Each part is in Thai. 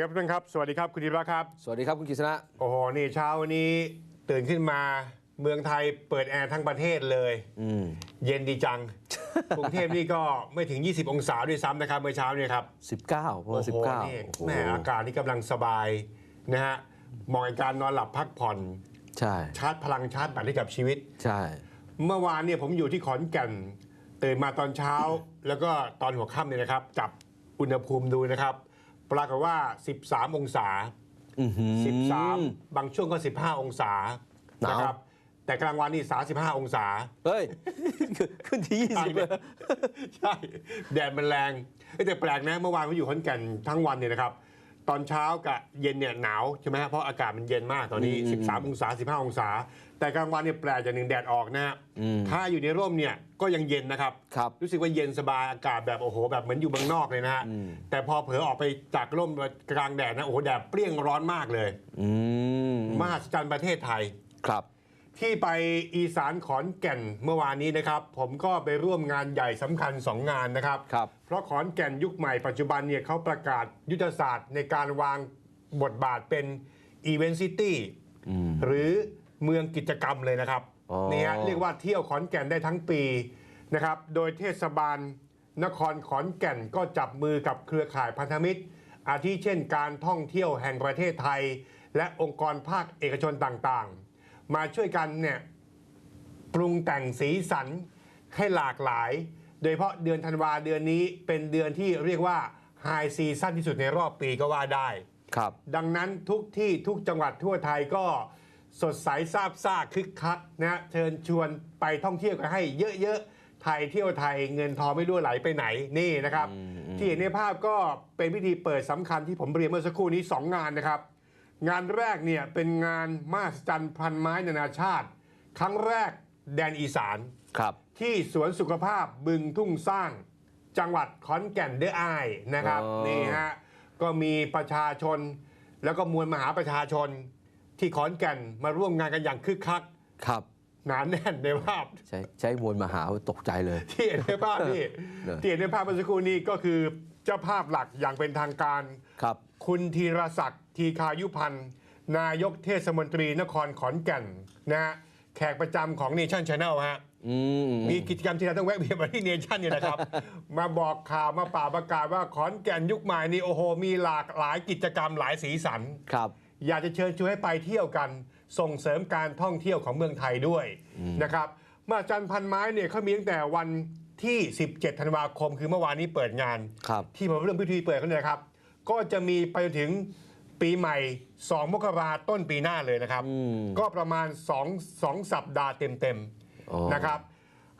ดีครับทุกท่านครับ สวัสดีครับคุณธีระครับ สวัสดีครับคุณกฤษณะโอ้โหนี่เช้าวันนี้ตื่นขึ้นมาเมืองไทยเปิดแอร์ทั้งประเทศเลยอืมเย็นดีจังกรุงเทพนี่ก็ไม่ถึง 20 องศาด้วยซ้ำนะครับเมื่อเช้าเนี่ยครับสิบเก้าประมาณโอ้สิโหบเก้านี่แม่อากาศนี่กำลังสบายนะฮะเหมาะกับการนอนหลับพักผ่อนใช่ชาร์จพลังชาร์จแบตให้กับชีวิต ใช่ เมื่อวานเนี่ยผมอยู่ที่ขอนแก่นตื่นมาตอนเช้า แล้วก็ตอนหัวค่ำเนี่ยนะครับ จับอุณหภูมิดูนะครับ ปรากฏว่า 13 องศา อื้อหือ 13 บางช่วงก็ 15 องศาหนาว นะครับ แต่กลางวันนี่ 35 องศา เฮ้ย ขึ้นที่ยี่สิบเลย ใช่ แดดมันแรงเอ้ยแต่แปลกนะเมื่อวานผมอยู่ขอนแก่นทั้งวันเนี่ยนะครับ ตอนเช้ากับเย็นเนี่ยหนาวใช่ไหมฮะเพราะอากาศมันเย็นมากตอนนี้ 13 องศา 15 องศา แต่กลางวันเนี่ยแปลกจากหนึ่งแดดออกนะฮะถ้าอยู่ในร่มเนี่ยก็ยังเย็นนะครับครับรู้สึกว่าเย็นสบายอากาศแบบโอ้โหแบบเหมือนอยู่เมืองนอกเลยนะฮะแต่พอเผลอออกไปจากร่มกลางแดดนะโอ้โหแดดเปรี้ยงร้อนมากเลยอืมมหัศจรรย์ประเทศไทยครับ ที่ไปอีสานขอนแก่นเมื่อวานนี้นะครับ ผมก็ไปร่วมงานใหญ่สำคัญ 2 งานนะครับ ครับ เพราะขอนแก่นยุคใหม่ปัจจุบันเนี่ยเขาประกาศยุทธศาสตร์ในการวางบทบาทเป็นอีเวนต์ซิตี้หรือเมืองกิจกรรมเลยนะครับอ๋อ นี่ฮะเรียกว่าเที่ยวขอนแก่นได้ทั้งปีนะครับ โดยเทศบาลนครขอนแก่นก็จับมือกับเครือข่ายพันธมิตร อาทิเช่นการท่องเที่ยวแห่งประเทศไทย และองค์กรภาคเอกชนต่างๆ มาช่วยกันเนี่ยปรุงแต่งสีสันให้หลากหลาย โดยเฉพาะเดือนธันวาเดือนนี้เป็นเดือนที่เรียกว่าไฮซีซั่นที่สุดในรอบปีก็ว่าได้ ครับ ดังนั้นทุกที่ทุกจังหวัดทั่วไทยก็สดใสซาบซ่าคึกคักนะเชิญชวนไปท่องเที่ยวกันให้เยอะๆไทยเที่ยวไทยเงินทองไม่รั่วไหลไปไหนนี่นะครับ ที่เห็นในภาพก็เป็นพิธีเปิดสำคัญที่ผมเรียนเมื่อสักครู่นี้ 2 งานนะครับ งานแรกเนี่ยเป็นงานมหัศจรรย์พันไม้นานาชาติ ครั้งแรกแดนอีสานครับ ที่สวนสุขภาพบึงทุ่งสร้าง จังหวัดขอนแก่นเด้ออ้ายนะครับอ๋อ นี่ฮะก็มีประชาชน แล้วก็มวลมหาประชาชนที่ขอนแก่นมาร่วมงานกันอย่างคึกคักครับหนานแน่นในภาพ ใช้ใช้มวลมหาตกใจเลย ที่เห็นในภาพนี่เนอะที่เห็นในภาพเมื่อสักครู่นี้ก็คือ เจ้าภาพหลักอย่างเป็นทางการ ครับ คุณธีรศักดิ์ทีคายุพันธ์นายกเทศมนตรีนครขอนแก่นนะฮะแขกประจำของเนชั่นชาแนลฮะ อืม มีกิจกรรมที่เราต้องแวะเวียนมาที่เนชั่นเนี่ยนะครับ มาบอกข่าวมาป่าประกาศว่าขอนแก่นยุคใหม่นี่โอ้โห มีหลากหลายกิจกรรมหลายสีสัน ครับ อยากจะเชิญชวนให้ไปเที่ยวกัน ส่งเสริมการท่องเที่ยวของเมืองไทยด้วยนะครับมาจันทร์พันไม้เนี่ยเขามีตั้งแต่วัน ที่ 17 ธันวาคม คือเมื่อวานนี้เปิดงาน ครับ ที่ผมเริ่มพิธีเปิดเขาเนี่ยนะครับ ก็จะมีไปจนถึงปีใหม่ 2 มกราต้นปีหน้าเลยนะครับ อืม ก็ประมาณ 2 2 สัปดาห์เต็มอ๋อ ๆนะครับ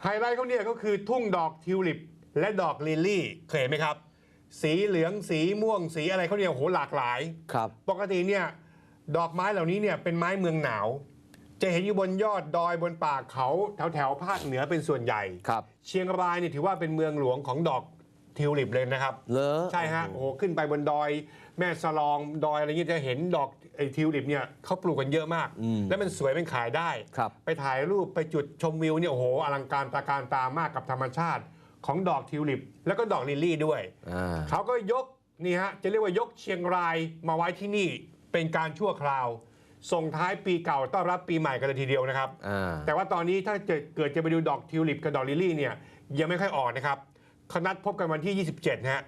ไฮไลท์เขาเนี่ยก็คือทุ่งดอกทิวลิป และดอกลิลลี่เคยเห็นไหมครับ สีเหลืองสีม่วงสีอะไรเขาเนี่ยโอ้โหหลากหลาย ครับ ปกติเนี่ยดอกไม้เหล่านี้เนี่ยเป็นไม้เมืองหนาว จะเห็นอยู่บนยอดดอยบนป่าเขาแถวแถวๆภาคเหนือเป็นส่วนใหญ่ ครับเชียงรายเนี่ยถือว่าเป็นเมืองหลวงของดอกทิวลิปเลยนะครับ เลอใช่ฮะโอ้โหขึ้นไปบนดอย แม่สลองดอยอะไรเงี้ยจะเห็นดอกไอ้ทิวลิปเนี่ยเขาปลูกกันเยอะมาก และมันสวยเป็นขายได้ ครับ ไปถ่ายรูปไปจุดชมวิวเนี่ยโอ้โหอลังการตระการตามากกับธรรมชาติของดอกทิวลิป แล้วก็ดอกลิลลี่ด้วย อ่า เขาก็ยกนี่ฮะจะเรียกว่ายกเชียงรายมาไว้ที่นี่เป็นการชั่วคราว ส่งท้ายปีเก่าต้อนรับปีใหม่กันเลยทีเดียวนะครับ อ่า แต่ว่าตอนนี้ถ้าจะเกิดจะไปดูดอกทิวลิปกับดอกลิลลี่เนี่ยยังไม่ค่อยออกนะครับเขานัดพบกันวันที่ 27นะฮะ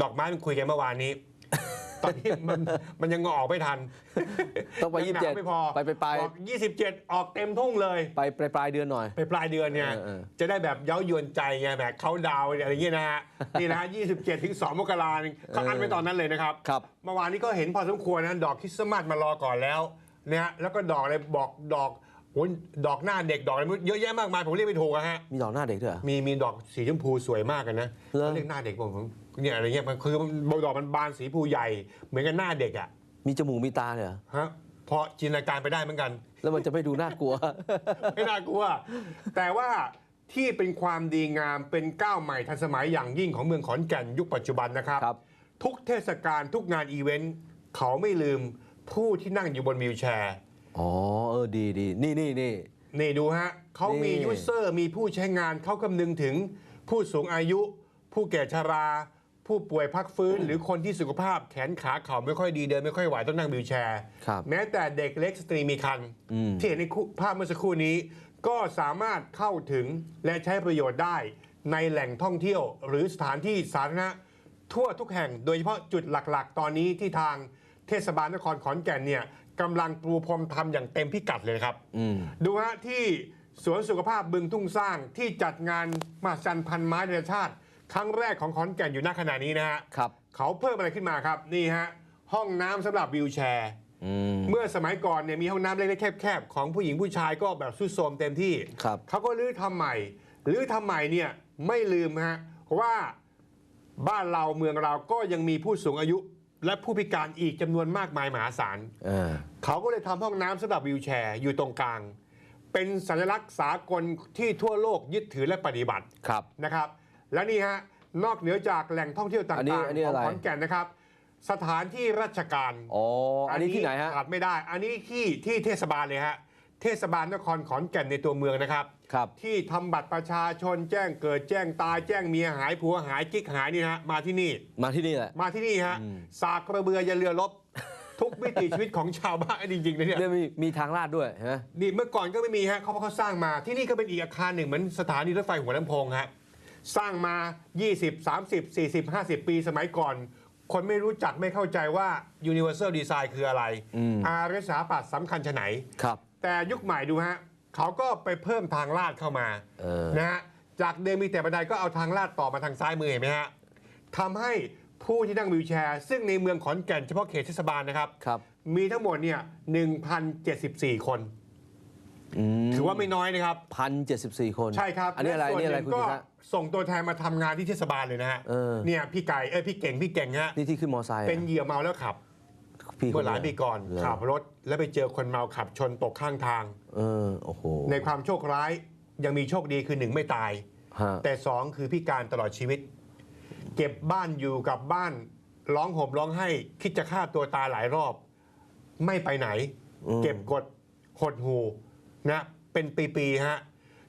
ดอกไม้มันคุยกันเมื่อวานนี้ต อนนี้มันมันยังงอออกไม่ทันต้องไปยังหนาว27ไม่พอไปปลายๆบอก27ออกเต็มทุ่งเลย ไปปลายปลายเดือนหน่อย ไปปลายเดือนเนี่ยเออเออจะได้แบบเย้ายวนใจไงแบบเขาดาวน์อะไรอย่างเงี้ยนะฮะนี่นะฮะ27ถึง2มกราคมเขาอันไว้ตอนนั้นเลยนะครับครับเมื่อวานนี้ก็เห็นพอสมควรนะดอกคริสต์มาสมารอก่อนแล้วนะฮะแล้วก็ดอกอะไรบอกดอกโอ้ยดอกหน้าเด็กดอกอะไรไม่รู้เยอะแยะมากมายผมเรียกไม่ถูกอะฮะมีดอกหน้าเด็กด้วยเหรอมีมีดอกสีชมพูสวยมากกันนะเหรอเขาเรียกหน้าเด็กผมผม เนี่ยอะไรเงี้ยมันคือมันดอกมันบานสีชมพูใหญ่ เหมือนกับหน้าเด็กอะมีจมูกมีตาเลยเหรอฮะพอจินตนาการไปได้เหมือนกัน แล้วมันจะไม่ดูน่ากลัว ไม่น่ากลัว แต่ว่าที่เป็นความดีงามเป็นก้าวใหม่ทันสมัยอย่างยิ่งของเมืองขอนแก่นยุคปัจจุบันนะครับ ครับ ทุกเทศกาลทุกงานอีเวนต์เขาไม่ลืมผู้ที่นั่งอยู่บนวีลแชร์ อ๋อเออดีดีนี่นี่นี่ นี่ดูฮะเขามีนี่ ยูเซอร์มีผู้ใช้งานเขาคำนึงถึงผู้สูงอายุ ผู้แก่ชรา ผู้ป่วยพักฟื้น หรือคนที่สุขภาพแขนขาเข่าไม่ค่อยดีเดินไม่ค่อยไหวต้องนั่งวีลแชร์ ครับแม้แต่เด็กเล็กสตรีมีครรภ์อืม ที่เห็นในภาพเมื่อสักครู่นี้ ก็สามารถเข้าถึงและใช้ประโยชน์ได้ในแหล่งท่องเที่ยว หรือสถานที่สาธารณะทั่วทุกแห่ง โดยเฉพาะจุดหลักๆ ตอนนี้ที่ทางเทศบาลนครขอนแก่นเนี่ยกำลังปูพรมทำอย่างเต็มพิกัดเลยครับ อืม ดูฮะที่สวนสุขภาพบึงทุ่งสร้างที่จัดงานมหัศจรรย์พันไม้นานาชาติ ครั้งแรกของขอนแก่นอยู่ณขณะนี้นะฮะครับ เขาเพิ่มอะไรขึ้นมาครับนี่ฮะห้องน้ำสำหรับวิวแชร์อืมเมื่อสมัยก่อนเนี่ยมีห้องน้ำเล็กๆแคบๆของผู้หญิงผู้ชายก็แบบสุดโทรมเต็มที่ครับเขาก็รื้อทำใหม่รื้อทำใหม่เนี่ยไม่ลืมฮะว่าบ้านเราเมืองเราก็ยังมีผู้สูงอายุ และผู้พิการอีกจำนวนมากมายมหาศาลเออเขาก็เลยทำห้องน้ำสำหรับวิวแชร์อยู่ตรงกลาง เป็นสัญลักษณ์สากลที่ทั่วโลกยึดถือและปฏิบัติครับนะครับ และนี่ฮะนอกเหนือจากแหล่งท่องเที่ยวต่อันนี้างอันนี้ๆของอะไรขอนแก่นนะครับ สถานที่ราชการอ๋อ อันนี้ที่ไหนฮะ ขาดไม่ได้ อันนี้ที่ที่เทศบาลเลยฮะเทศบาลนครขอนแก่นในตัวเมืองนะครับ ครับ ที่ทำบัตรประชาชนแจ้งเกิดแจ้งตายแจ้งเมียหายผัวหายกิ๊กหายนี่นะฮะมาที่นี่ มาที่นี่แหละ มาที่นี่ฮะอืม สากกระเบืออยาเรือลบทุกวิถีชีวิตของชาวบ้านจริงๆนะเนี่ย เนี่ยมีมีทางลาดด้วยฮะ นี่เมื่อก่อนก็ไม่มีฮะเขาเขาสร้างมาที่นี่ก็เป็นอีกอาคารหนึ่งเหมือนสถานีรถไฟหัวลำโพงฮะ สร้างมา 20 30 40 50 ปีสมัยก่อน คนไม่รู้จักไม่เข้าใจว่า Universal Design คืออะไรอืม อารยสถาปัตย์สำคัญชะไหน ครับ แต่ยุคใหม่ดูฮะเขาก็ไปเพิ่มทางลาดเข้ามาเออ นะฮะจากเดิมมีแต่บันไดก็เอาทางลาดต่อมาทางซ้ายมือเห็นไหมฮะทำให้ผู้ที่นั่งวีลแชร์ ซึ่งในเมืองขอนแก่นเฉพาะเขตเทศบาลนะครับ ครับมีทั้งหมดเนี่ย1,074 คนอืมถือว่าไม่น้อยนะครับ พันเจ็ดสิบสี่คนใช่ครับอันนี้อะไรและส่วนี่อะไรหงคุณก็กิษณะ ส่งตัวแทนมาทำงานที่เทศบาลเลยนะฮะเออ เนี่ยพี่ไก่เอ้ยพี่เก่งพี่เก่งฮะนี่ที่ขึ้นมอไซค์เป็นเหยื่อเมาแล้วขับ พี่เมื่อหลายปีก่อนเหรขับรถแล้วไปเจอคนเมาขับชนตกข้างทาง เออโอ้โหในความโชคร้ายยังมีโชคดีคือหนึ่งไม่ตาย ฮะแต่สองคือพิการตลอดชีวิต เก็บบ้านอยู่กับบ้านร้องห่มร้องไห้คิดจะฆ่าตัวตายหลายรอบ ไม่ไปไหนอืมเก็บกดหดหูนะเป็นปี ๆ ฮะ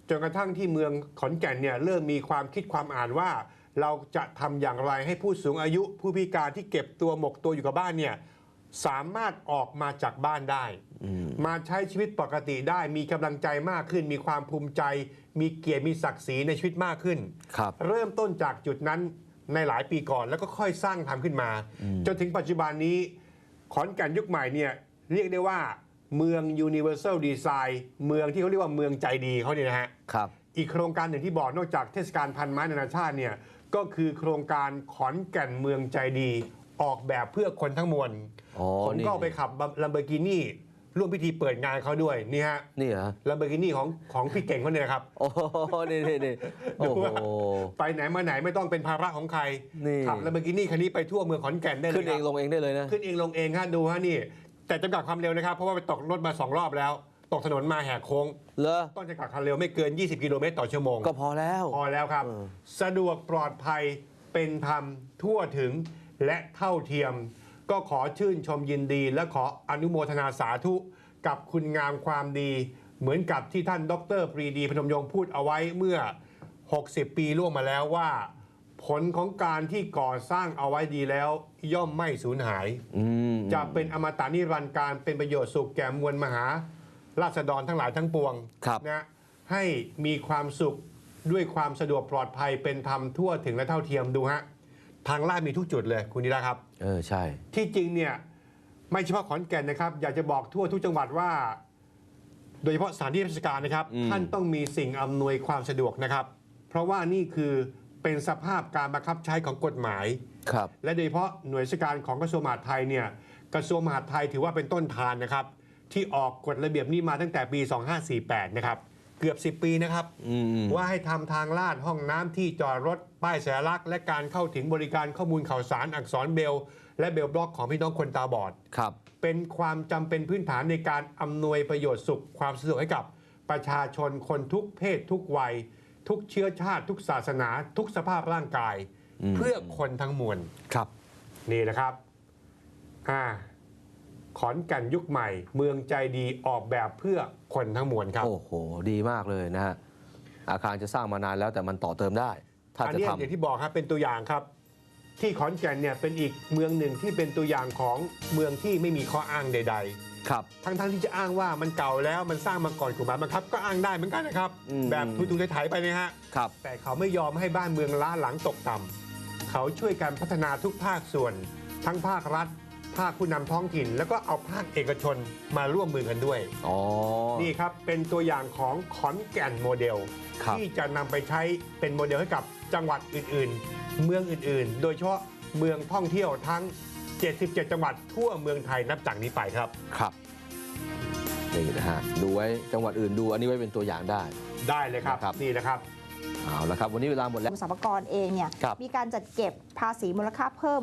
จนกระทั่งที่เมืองขอนแก่นเนี่ยเริ่มมีความคิดความอ่านว่า เราจะทำอย่างไรให้ผู้สูงอายุผู้พิการที่เก็บตัวหมกตัวอยู่กับบ้านเนี่ยสามารถออกมาจากบ้านได้อืมมาใช้ชีวิตปกติได้มีกำลังใจมากขึ้น มีความภูมิใจ มีเกียรติมีศักดิ์ศรีในชีวิตมากขึ้นครับเริ่มต้นจากจุดนั้นในหลายปีก่อนแล้วก็ค่อยสร้างทำขึ้นมา จนถึงปัจจุบันนี้ ขอนแก่นยุคใหม่เนี่ยเรียกได้ว่า เมือง Universal Design เมืองที่เขาเรียกว่าเมืองใจดีเขาเนี่ยนะฮะครับอีกโครงการหนึ่งที่บอกนอกจากเทศกาลพันไม้นานาชาติเนี่ยก็คือโครงการขอนแก่นเมืองใจดี ออกแบบเพื่อคนทั้งมวลอ๋อผมนี่ก็ไปขับลัมเบอร์กินี่ร่วมพิธีเปิดงานเขาด้วยนี่ฮะนี่เหรอลัมเบอร์กินี่ของของพี่เก่งเขาเนี่ยนะครับ โอ้โหนี่นี่นี่โอ้โห ไปไหนมาไหนไม่ต้องเป็นภาระของใครนี่ ขับลัมเบอร์กินี่คันนี้ไปทั่วเมืองขอนแก่นได้เลยขึ้นเองครับลงเองได้เลยนะ ขึ้นเองลงเองฮะดูฮะนี่ แต่จำกัดความเร็วนะครับ เพราะว่าไปตกรถมาสองรอบแล้ว ตกถนนมาแหกโค้ง เหรอ ต้องจำกัดความเร็วไม่เกิน 20 กิโลเมตรต่อชั่วโมง ก็พอแล้ว พอแล้วครับ เออ สะดวกปลอดภัยเป็นธรรมทั่วถึงและเท่าเทียม ก็ขอชื่นชมยินดี และขออนุโมทนาสาธุ กับคุณงามความดี เหมือนกับที่ท่านดรปรีดีพนมยงค์พูดเอาไว้เมื่อ 60 ปีล่วงมาแล้วว่า ผลของการที่ก่อสร้างเอาไว้ดีแล้ว ย่อมไม่สูญหายอืมจะเป็นอมตะนิรันดร์การเป็นประโยชน์สุขแก่มวลมหา ราษฎรทั้งหลายทั้งปวงครับนะให้มีความสุขด้วยความสะดวกปลอดภัยเป็นธรรมทั่วถึงและเท่าเทียมดูฮะทางลาดมีทุกจุดเลยคุณนิราครับเออใช่ ที่จริงเนี่ยไม่เฉพาะขอนแก่นนะครับ อยากจะบอกทั่วทุกจังหวัดว่า โดยเฉพาะสถานที่ราชการนะครับอืมท่านต้องมีสิ่งอำนวยความสะดวกนะครับ เพราะว่านี่คือ เป็นสภาพการบังคับใช้ของกฎหมาย ครับ และโดยเฉพาะหน่วยราชการของกระทรวงมหาดไทยเนี่ยกระทรวงมหาดไทยถือว่าเป็นต้นทานนะครับ ที่ออกกฎระเบียบนี้มาตั้งแต่ปี 2548 นะครับ เกือบ 10 ปีนะครับ อืมว่าให้ทำทางลาดห้องน้ำที่จอดรถป้ายสัญลักษณ์ และการเข้าถึงบริการข้อมูลข่าวสารอักษรเบล และเบลบล็อกของพี่น้องคนตาบอด ครับ เป็นความจำเป็นพื้นฐานในการอำนวยประโยชน์สุขความสะดวกให้กับประชาชนคนทุกเพศทุกวัย ทุกเชื้อชาติ ทุกศาสนา ทุกสภาพร่างกายอืมเพื่อคนทั้งมวลครับ นี่นะครับอ่าขอนแก่นยุคใหม่ เมืองใจดีออกแบบเพื่อคนทั้งมวลครับ โอ้โห ดีมากเลยนะฮะอาคารจะสร้างมานานแล้วแต่มันต่อเติมได้ ถ้าอันจะเนี้ยทำอย่างที่บอกครับเป็นตัวอย่างครับ ที่ขอนแก่นเนี่ยเป็นอีกเมืองหนึ่งที่เป็นตัวอย่างของเมืองที่ไม่มีข้ออ้างใด ครับๆทั้งๆที่จะอ้างว่ามันเก่าแล้วมันสร้างมาก่อนกฎหมายบังคับ ก็อ้างได้เหมือนกันนะครับ อืม แบบทุยๆไถๆไปนะฮะ ครับ แต่เขาไม่ยอมให้บ้านเมืองล้าหลังตกต่ำ เขาช่วยกันพัฒนาทุกภาคส่วน ทั้งภาครัฐ ภาคผู้นำท้องถิ่น แล้วก็เอาภาคเอกชนมาร่วมมือกันด้วย อ๋อ นี่ครับ เป็นตัวอย่างของขอนแก่นโมเดล ครับ ที่จะนำไปใช้เป็นโมเดลให้กับจังหวัดอื่นๆ เมืองอื่นๆ โดยเฉพาะเมืองท่องเที่ยวทั้ง 77 จังหวัดทั่วเมืองไทยนับจากนี้ไปครับ ครับนี่นะฮะดูไว้จังหวัดอื่นดูอันนี้ไว้เป็นตัวอย่างได้ ได้เลยครับ ครับ นี่นะครับ เอาละครับ วันนี้เวลาหมดแล้วสรรพากรเองเนี่ยครับ มีการจัดเก็บภาษีมูลค่าเพิ่ม